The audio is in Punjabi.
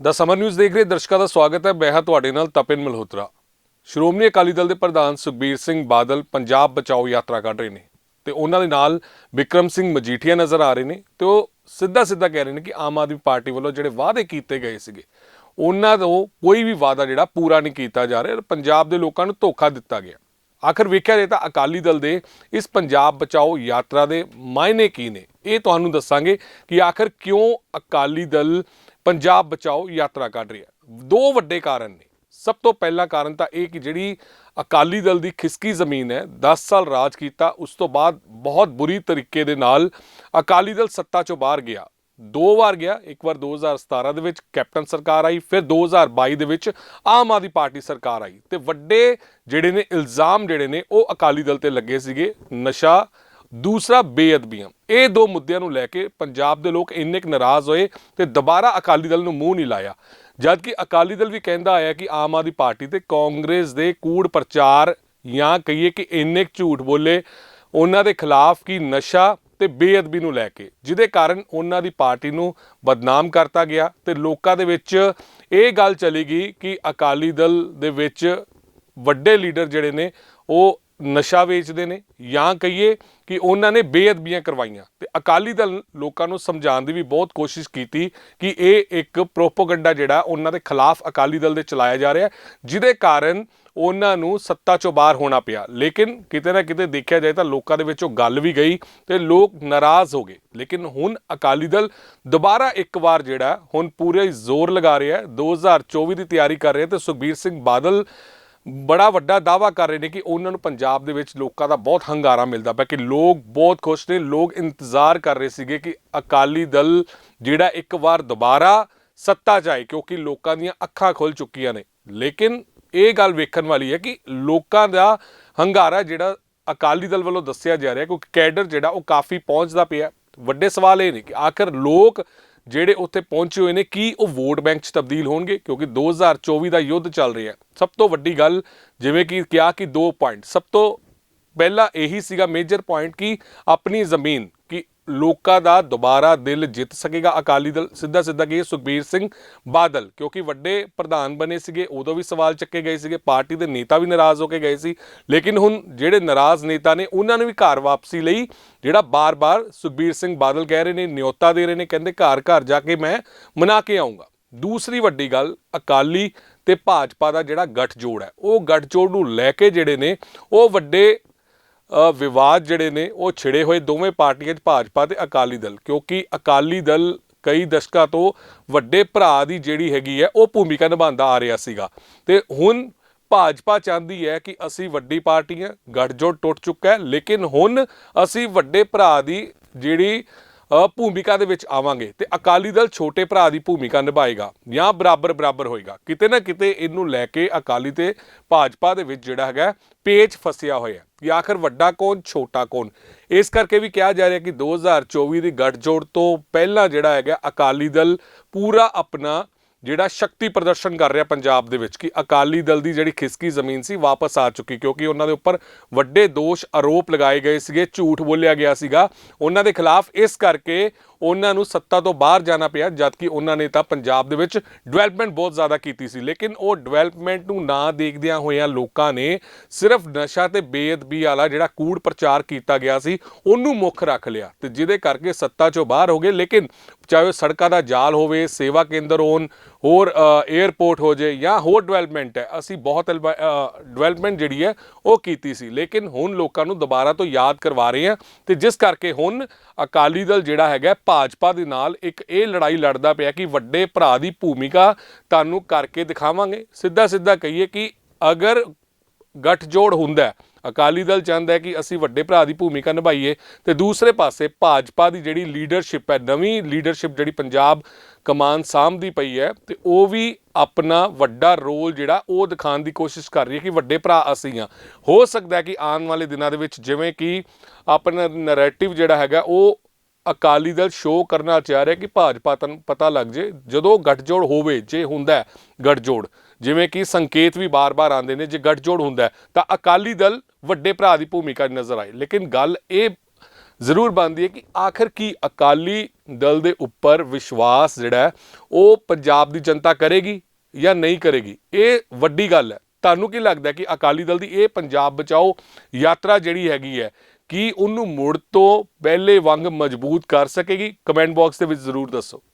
ਦਾ ਸਮਰ ਨਿਊਜ਼ ਦੇਖ ਰਹੇ ਦਰਸ਼ਕਾਂ ਦਾ ਸਵਾਗਤ ਹੈ। ਮੈਂ ਹਾਂ ਤੁਹਾਡੇ ਨਾਲ ਤਪਿਨ ਮਲਹੋਤਰਾ। ਸ਼੍ਰੋਮਣੀ ਅਕਾਲੀ ਦਲ ਦੇ ਪ੍ਰਧਾਨ ਸੁਖਬੀਰ ਸਿੰਘ ਬਾਦਲ ਪੰਜਾਬ ਬਚਾਓ ਯਾਤਰਾ ਕੱਢ ਰਹੇ ਨੇ ਤੇ ਉਹਨਾਂ ਦੇ ਨਾਲ ਵਿਕਰਮ ਸਿੰਘ ਮਜੀਠੀਆ ਨਜ਼ਰ ਆ ਰਹੇ ਨੇ ਤੇ ਉਹ ਸਿੱਧਾ ਸਿੱਧਾ ਕਹਿ ਰਹੇ ਨੇ ਕਿ ਆਮ ਆਦਮੀ ਪਾਰਟੀ ਵੱਲੋਂ ਜਿਹੜੇ ਵਾਅਦੇ ਕੀਤੇ ਗਏ ਸੀਗੇ, ਉਹਨਾਂ ਤੋਂ ਕੋਈ ਵੀ ਵਾਅਦਾ ਜਿਹੜਾ ਪੂਰਾ ਨਹੀਂ ਕੀਤਾ ਜਾ ਰਿਹਾ ਪੰਜਾਬ ਦੇ ਲੋਕਾਂ ਨੂੰ ਧੋਖਾ ਦਿੱਤਾ ਗਿਆ। ਆਖਰ ਵੇਖਿਆ ਜਾਏ ਤਾਂ ਅਕਾਲੀ ਦਲ ਦੇ ਇਸ ਪੰਜਾਬ ਬਚਾਓ ਯਾਤਰਾ ਦੇ ਮਾਇਨੇ ਕੀ ਨੇ? ਇਹ ਤੁਹਾਨੂੰ ਦੱਸਾਂਗੇ ਕਿ ਆਖਰ ਕਿਉਂ ਅਕਾਲੀ ਦਲ ਪੰਜਾਬ ਬਚਾਓ ਯਾਤਰਾ ਕੱਢ ਰਿਹਾ ਦੋ ਵੱਡੇ ਕਾਰਨ ਨੇ। ਸਭ ਤੋਂ ਪਹਿਲਾ ਕਾਰਨ ਤਾਂ ਇਹ ਕਿ ਜਿਹੜੀ ਅਕਾਲੀ ਦਲ ਦੀ ਖਿਸਕੀ ਜ਼ਮੀਨ ਹੈ 10 ਸਾਲ ਰਾਜ ਕੀਤਾ, ਉਸ ਤੋਂ ਬਾਅਦ ਬਹੁਤ ਬੁਰੀ ਤਰੀਕੇ ਦੇ ਨਾਲ ਅਕਾਲੀ ਦਲ ਸੱਤਾ ਚੋਂ ਬਾਹਰ ਗਿਆ। ਦੋ ਵਾਰ ਗਿਆ, ਇੱਕ ਵਾਰ 2017 ਦੇ ਵਿੱਚ ਕੈਪਟਨ ਸਰਕਾਰ ਆਈ, ਫਿਰ 2022 ਦੇ ਵਿੱਚ ਆਮ ਆਦਮੀ ਪਾਰਟੀ ਸਰਕਾਰ ਆਈ। ਤੇ ਵੱਡੇ ਜਿਹੜੇ ਨੇ ਇਲਜ਼ਾਮ ਜਿਹੜੇ ਨੇ, ਉਹ ਅਕਾਲੀ ਦਲ ਤੇ ਲੱਗੇ ਸੀਗੇ। ਨਸ਼ਾ ਦੂਸਰਾ ਬੇਅਦਬੀਆਂ। ਇਹ ਦੋ ਮੁੱਦਿਆਂ ਨੂੰ ਲੈ ਕੇ ਪੰਜਾਬ ਦੇ ਲੋਕ ਇੰਨੇ ਕੁ ਨਾਰਾਜ਼ ਹੋਏ ਤੇ ਦੁਬਾਰਾ ਅਕਾਲੀ ਦਲ ਨੂੰ ਮੂੰਹ ਨਹੀਂ ਲਾਇਆ। ਜਦ ਕਿ ਅਕਾਲੀ ਦਲ ਵੀ ਕਹਿੰਦਾ ਆਇਆ ਕਿ ਆਮ ਆਦਮੀ ਪਾਰਟੀ ਤੇ ਕਾਂਗਰਸ ਦੇ ਕੂੜ ਪ੍ਰਚਾਰ ਜਾਂ ਕਹੀਏ ਕਿ ਇੰਨੇ ਕੁ ਝੂਠ ਬੋਲੇ, ਉਹਨਾਂ ਦੇ ਖਿਲਾਫ ਕੀ ਨਸ਼ਾ ਤੇ ਬੇਅਦਬੀ ਨੂੰ ਲੈ ਕੇ, ਜਿਹਦੇ ਕਾਰਨ ਉਹਨਾਂ ਦੀ ਪਾਰਟੀ ਨੂੰ ਬਦਨਾਮ ਕਰਤਾ ਗਿਆ ਤੇ ਲੋਕਾਂ ਦੇ ਵਿੱਚ ਇਹ ਗੱਲ ਚਲੀ ਗਈ ਕਿ ਅਕਾਲੀ ਦਲ ਦੇ ਵਿੱਚ ਵੱਡੇ ਲੀਡਰ ਜਿਹੜੇ ਨੇ, ਉਹ ਨਸ਼ਾ ਵੇਚਦੇ ਨੇ ਜਾਂ ਕਹੀਏ ਕਿ ਉਹਨਾਂ ਨੇ ਬੇਅਦਬੀਆਂ ਕਰਵਾਈਆਂ। ਤੇ ਅਕਾਲੀ ਦਲ ਲੋਕਾਂ ਨੂੰ ਸਮਝਾਉਣ ਦੀ ਵੀ ਬਹੁਤ ਕੋਸ਼ਿਸ਼ ਕੀਤੀ ਕਿ ਇਹ ਇੱਕ ਪ੍ਰੋਪਗੈਂਡਾ ਜਿਹੜਾ ਉਹਨਾਂ ਦੇ ਖਿਲਾਫ ਅਕਾਲੀ ਦਲ ਦੇ ਚਲਾਇਆ ਜਾ ਰਿਹਾ ਜਿਹਦੇ ਕਾਰਨ ਉਹਨਾਂ ਨੂੰ ਸੱਤਾ ਚੋਂ ਬਾਹਰ ਹੋਣਾ ਪਿਆ। ਲੇਕਿਨ ਕਿਤੇ ਨਾ ਕਿਤੇ ਦੇਖਿਆ ਜਾਏ ਤਾਂ ਲੋਕਾਂ ਦੇ ਵਿੱਚ ਉਹ ਗੱਲ ਵੀ ਗਈ ਤੇ ਲੋਕ ਨਾਰਾਜ਼ ਹੋ ਗਏ। ਲੇਕਿਨ ਹੁਣ ਅਕਾਲੀ ਦਲ ਦੁਬਾਰਾ ਇੱਕ ਵਾਰ ਜਿਹੜਾ ਹੁਣ ਪੂਰੇ ਜ਼ੋਰ ਲਗਾ ਰਿਹਾ ਹੈ। 2024 ਦੀ ਤਿਆਰੀ ਕਰ ਰਿਹਾ ਤੇ ਸੁਖਬੀਰ ਸਿੰਘ ਬਾਦਲ ਬੜਾ ਵੱਡਾ ਦਾਵਾ ਕਰ ਰਹੇ ਨੇ ਕਿ ਉਹਨਾਂ ਨੂੰ ਪੰਜਾਬ ਦੇ ਵਿੱਚ ਲੋਕਾਂ ਦਾ ਬਹੁਤ ਹੰਗਾਰਾ ਮਿਲਦਾ ਪਿਆ ਕਿ ਲੋਕ ਬਹੁਤ ਖੁਸ਼ ਨੇ, ਲੋਕ ਇੰਤਜ਼ਾਰ ਕਰ ਰਹੇ ਸੀਗੇ ਕਿ ਅਕਾਲੀ ਦਲ ਜਿਹੜਾ ਇੱਕ ਵਾਰ ਦੁਬਾਰਾ ਸੱਤਾ 'ਚ ਆਏ ਕਿਉਂਕਿ ਲੋਕਾਂ ਦੀਆਂ ਅੱਖਾਂ ਖੁੱਲ ਚੁੱਕੀਆਂ ਨੇ। ਲੇਕਿਨ ਇਹ ਗੱਲ ਵੇਖਣ ਵਾਲੀ ਹੈ ਕਿ ਲੋਕਾਂ ਦਾ ਹੰਗਾਰਾ ਜਿਹੜਾ ਅਕਾਲੀ ਦਲ ਵੱਲੋਂ ਦੱਸਿਆ ਜਾ ਰਿਹਾ ਕਿਉਂਕਿ ਕੈਡਰ ਜਿਹੜਾ ਉਹ ਕਾਫੀ ਪਹੁੰਚਦਾ ਪਿਆ। ਵੱਡੇ ਸਵਾਲ ਇਹ ਨੇ ਕਿ ਆਖਰ ਲੋਕ ਜਿਹੜੇ ਉੱਥੇ ਪਹੁੰਚੇ ਹੋਏ ਨੇ, ਕੀ ਉਹ ਵੋਟ ਬੈਂਕ 'ਚ ਤਬਦੀਲ ਹੋਣਗੇ? ਕਿਉਂਕਿ 2024 ਦਾ ਯੁੱਧ ਚੱਲ ਰਿਹਾ ਸਭ ਤੋਂ ਵੱਡੀ ਗੱਲ ਜਿਵੇਂ ਕਿ ਕਿਹਾ ਕਿ ਦੋ ਪੁਆਇੰਟ ਸਭ ਤੋਂ ਪਹਿਲਾ ਇਹੀ ਸੀਗਾ ਮੇਜਰ ਪੁਆਇੰਟ ਕਿ ਆਪਣੀ ਜ਼ਮੀਨ, ਕਿ ਲੋਕਾਂ ਦਾ ਦੁਬਾਰਾ ਦਿਲ ਜਿੱਤ ਸਕੇਗਾ। ਅਕਾਲੀ ਦਲ ਸਿੱਧਾ ਸਿੱਧਾ ਕਿ ਸੁਖਬੀਰ ਸਿੰਘ ਬਾਦਲ, ਕਿਉਂਕਿ ਵੱਡੇ ਪ੍ਰਧਾਨ ਬਣੇ ਸੀਗੇ, ਉਦੋਂ ਵੀ ਸਵਾਲ ਚੱਕੇ ਗਏ ਸੀਗੇ। ਪਾਰਟੀ ਦੇ ਨੇਤਾ ਵੀ ਨਾਰਾਜ਼ ਹੋ ਕੇ ਗਏ ਸੀ। ਲੇਕਿਨ ਹੁਣ ਜਿਹੜੇ ਨਾਰਾਜ਼ ਨੇਤਾ ਨੇ, ਉਹਨਾਂ ਨੂੰ ਵੀ ਘਰ ਵਾਪਸੀ ਲਈ, ਜਿਹੜਾ ਬਾਰ-ਬਾਰ ਸੁਖਬੀਰ ਸਿੰਘ ਬਾਦਲ ਕਹਿ ਰਹੇ ਨੇ ਨਿਯੋਤਾ ਦੇ ਰਹੇ ਨੇ, ਕਹਿੰਦੇ ਘਰ ਘਰ ਜਾ ਕੇ ਮੈਂ ਮਨਾ ਕੇ ਆਉਂਗਾ ਦੂਸਰੀ ਵੱਡੀ ਗੱਲ, ਅਕਾਲੀ ਤੇ ਭਾਜਪਾ ਦਾ ਜਿਹੜਾ ਗੱਠਜੋੜ ਹੈ, ਉਹ ਗੱਠਜੋੜ ਨੂੰ ਲੈ ਕੇ ਜਿਹੜੇ ਨੇ, ਉਹ ਵੱਡੇ ਵਿਵਾਦ ਜਿਹੜੇ ਨੇ, ਉਹ ਛਿੜੇ ਹੋਏ ਦੋਵੇਂ ਪਾਰਟੀਆਂ 'ਚ ਭਾਜਪਾ ਤੇ ਅਕਾਲੀ ਦਲ, ਕਿਉਂਕਿ ਅਕਾਲੀ ਦਲ ਕਈ ਦਸ਼ਕਾਂ ਤੋਂ ਵੱਡੇ ਭਰਾ ਦੀ ਜਿਹੜੀ ਹੈਗੀ ਹੈ, ਉਹ ਭੂਮਿਕਾ ਨਿਭਾਉਂਦਾ ਆ ਰਿਹਾ ਸੀਗਾ। ਤੇ ਹੁਣ ਭਾਜਪਾ ਚਾਹੁੰਦੀ ਹੈ ਕਿ ਅਸੀਂ ਵੱਡੀ ਪਾਰਟੀ ਹਾਂ, ਗੱਠਜੋੜ ਟੁੱਟ ਚੁੱਕਾ ਹੈ, ਲੇਕਿਨ ਹੁਣ ਅਸੀਂ ਵੱਡੇ ਭਰਾ ਦੀ ਜਿਹੜੀ ਭੂਮਿਕਾ ਦੇ ਵਿੱਚ ਆਵਾਂਗੇ ਤੇ ਅਕਾਲੀ ਦਲ ਛੋਟੇ ਭਰਾ ਦੀ ਭੂਮਿਕਾ ਨਿਭਾਏਗਾ ਜਾਂ ਬਰਾਬਰ ਬਰਾਬਰ ਹੋਏਗਾ। ਕਿਤੇ ਨਾ ਕਿਤੇ ਇਹਨੂੰ ਲੈ ਕੇ ਅਕਾਲੀ ਤੇ ਭਾਜਪਾ ਦੇ ਵਿੱਚ ਜਿਹੜਾ ਹੈਗਾ ਪੇਚ ਫਸਿਆ ਹੋਇਆ ਕਿ ਆਖਰ ਵੱਡਾ ਕੌਣ, ਛੋਟਾ ਕੌਣ? ਇਸ ਕਰਕੇ ਵੀ ਕਿਹਾ ਜਾ ਰਿਹਾ ਕਿ 2024 ਦੀ ਗੱਠਜੋੜ ਤੋਂ ਪਹਿਲਾਂ ਜਿਹੜਾ ਹੈਗਾ ਅਕਾਲੀ ਦਲ ਪੂਰਾ ਆਪਣਾ ਜਿਹੜਾ ਸ਼ਕਤੀ ਪ੍ਰਦਰਸ਼ਨ ਕਰ ਰਿਹਾ ਪੰਜਾਬ ਦੇ ਵਿੱਚ ਕਿ ਅਕਾਲੀ ਦਲ ਦੀ ਜਿਹੜੀ ਖਿਸਕੀ ਜ਼ਮੀਨ ਸੀ ਵਾਪਸ ਆ ਚੁੱਕੀ ਕਿਉਂਕਿ ਉਹਨਾਂ ਦੇ ਉੱਪਰ ਵੱਡੇ ਦੋਸ਼ ਆਰੋਪ ਲਗਾਏ ਗਏ ਸੀਗੇ, ਝੂਠ ਬੋਲਿਆ ਗਿਆ ਸੀਗਾ। ਉਹਨਾਂ ਦੇ ਖਿਲਾਫ ਇਸ ਕਰਕੇ ਉਹਨਾਂ ਨੂੰ ਸੱਤਾ ਤੋਂ ਬਾਹਰ ਜਾਣਾ ਪਿਆ, ਜਦਕਿ ਉਹਨਾਂ ਨੇ ਤਾਂ ਪੰਜਾਬ ਦੇ ਵਿੱਚ ਡਿਵੈਲਪਮੈਂਟ ਬਹੁਤ ਜ਼ਿਆਦਾ ਕੀਤੀ ਸੀ। ਲੇਕਿਨ ਉਹ ਡਿਵੈਲਪਮੈਂਟ ਨੂੰ ਨਾ ਦੇਖਦਿਆਂ ਹੋਇਆਂ ਲੋਕਾਂ ਨੇ ਸਿਰਫ ਨਸ਼ਾ ਤੇ ਬੇਅਦਬੀ ਵਾਲਾ ਜਿਹੜਾ ਕੂੜ ਪ੍ਰਚਾਰ ਕੀਤਾ ਗਿਆ ਸੀ, ਉਹਨੂੰ ਮੁੱਖ ਰੱਖ ਲਿਆ ਤੇ ਜਿਹਦੇ ਕਰਕੇ ਸੱਤਾ ਚੋਂ ਬਾਹਰ ਹੋ ਗਏ। ਲੇਕਿਨ ਚਾਹੇ ਉਹ ਸੜਕਾਂ ਦਾ ਜਾਲ ਹੋਵੇ, ਸੇਵਾ ਕੇਂਦਰ ਹੋਣ, ਹੋਰ 에ਅਰਪੋਰਟ ਹੋ ਜੇ ਜਾਂ ਹੋਰ ਡਿਵੈਲਪਮੈਂਟ ਹੈ, ਅਸੀਂ ਬਹੁਤ ਡਿਵੈਲਪਮੈਂਟ ਜਿਹੜੀ ਹੈ, ਉਹ ਕੀਤੀ ਸੀ। ਲੇਕਿਨ ਹੁਣ ਲੋਕਾਂ ਨੂੰ ਦੁਬਾਰਾ ਤੋਂ ਯਾਦ ਕਰਵਾ ਰਹੇ ਹਾਂ ਤੇ ਜਿਸ ਕਰਕੇ ਹੁਣ ਅਕਾਲੀ ਦਲ ਜਿਹੜਾ ਹੈਗਾ ਭਾਜਪਾ ਦੇ ਨਾਲ ਇੱਕ ਇਹ ਲੜਾਈ ਲੜਦਾ ਪਿਆ ਕਿ ਵੱਡੇ ਭਰਾ ਦੀ ਭੂਮਿਕਾ ਤੁਹਾਨੂੰ ਕਰਕੇ ਦਿਖਾਵਾਂਗੇ। ਸਿੱਧਾ ਸਿੱਧਾ ਕਹੀਏ ਕਿ ਅਗਰ ਗੱਠਜੋੜ ਹੁੰਦਾ ਅਕਾਲੀ ਦਲ ਚਾਹੁੰਦਾ ਹੈ ਕਿ ਅਸੀਂ ਵੱਡੇ ਭਰਾ ਦੀ ਭੂਮਿਕਾ ਨਿਭਾਈਏ ਤੇ ਦੂਸਰੇ ਪਾਸੇ ਭਾਜਪਾ ਦੀ ਜਿਹੜੀ ਲੀਡਰਸ਼ਿਪ ਹੈ, ਨਵੀਂ ਲੀਡਰਸ਼ਿਪ ਜਿਹੜੀ ਪੰਜਾਬ ਕਮਾਨ ਸਾਂਭਦੀ ਪਈ ਹੈ ਤੇ ਉਹ ਵੀ ਆਪਣਾ ਵੱਡਾ ਰੋਲ ਜਿਹੜਾ ਉਹ ਦਿਖਾਉਣ ਦੀ ਕੋਸ਼ਿਸ਼ ਕਰ ਰਹੀ ਹੈ ਕਿ ਵੱਡੇ ਭਰਾ ਅਸੀਂ ਹਾਂ। ਹੋ ਸਕਦਾ ਹੈ ਕਿ ਆਉਣ ਵਾਲੇ ਦਿਨਾਂ ਦੇ ਵਿੱਚ ਜਿਵੇਂ ਕਿ ਆਪਣਾ ਨੈਰੇਟਿਵ ਜਿਹੜਾ ਹੈਗਾ ਉਹ ਅਕਾਲੀ ਦਲ ਸ਼ੋਅ ਕਰਨਾ ਚਾਹ ਰਿਹਾ ਕਿ ਭਾਜਪਾ ਤਨ ਪਤਾ ਲੱਗ ਜੇ, ਜਦੋਂ ਗੱਠਜੋੜ ਹੋਵੇ, ਜੇ ਹੁੰਦਾ ਹੈ ਗੱਠਜੋੜ, ਜਿਵੇਂ ਕਿ ਸੰਕੇਤ ਵੀ ਬਾਰ-ਬਾਰ ਆਉਂਦੇ ਨੇ, ਜੇ ਗੱਠਜੋੜ ਹੁੰਦਾ ਤਾਂ ਅਕਾਲੀ ਦਲ ਵੱਡੇ ਭਰਾ ਦੀ ਭੂਮਿਕਾ ਨਜ਼ਰ ਆਏ। ਲੇਕਿਨ ਗੱਲ ਇਹ ਜ਼ਰੂਰ ਬਣਦੀ ਹੈ ਕਿ ਆਖਰ ਕੀ ਅਕਾਲੀ ਦਲ ਦੇ ਉੱਪਰ ਵਿਸ਼ਵਾਸ ਜਿਹੜਾ ਉਹ ਪੰਜਾਬ ਦੀ ਜਨਤਾ ਕਰੇਗੀ ਜਾਂ ਨਹੀਂ ਕਰੇਗੀ? ਇਹ ਵੱਡੀ ਗੱਲ ਹੈ। ਤੁਹਾਨੂੰ ਕੀ ਲੱਗਦਾ ਕਿ ਅਕਾਲੀ ਦਲ ਦੀ ਇਹ ਪੰਜਾਬ ਬਚਾਓ ਯਾਤਰਾ ਜਿਹੜੀ ਹੈਗੀ ਹੈ ਕੀ ਉਹਨੂੰ ਮੁੜ ਤੋਂ ਪਹਿਲੇ ਵਾਂਗ ਮਜ਼ਬੂਤ ਕਰ ਸਕੇਗੀ? ਕਮੈਂਟ ਬਾਕਸ ਦੇ ਵਿੱਚ ਜ਼ਰੂਰ ਦੱਸੋ।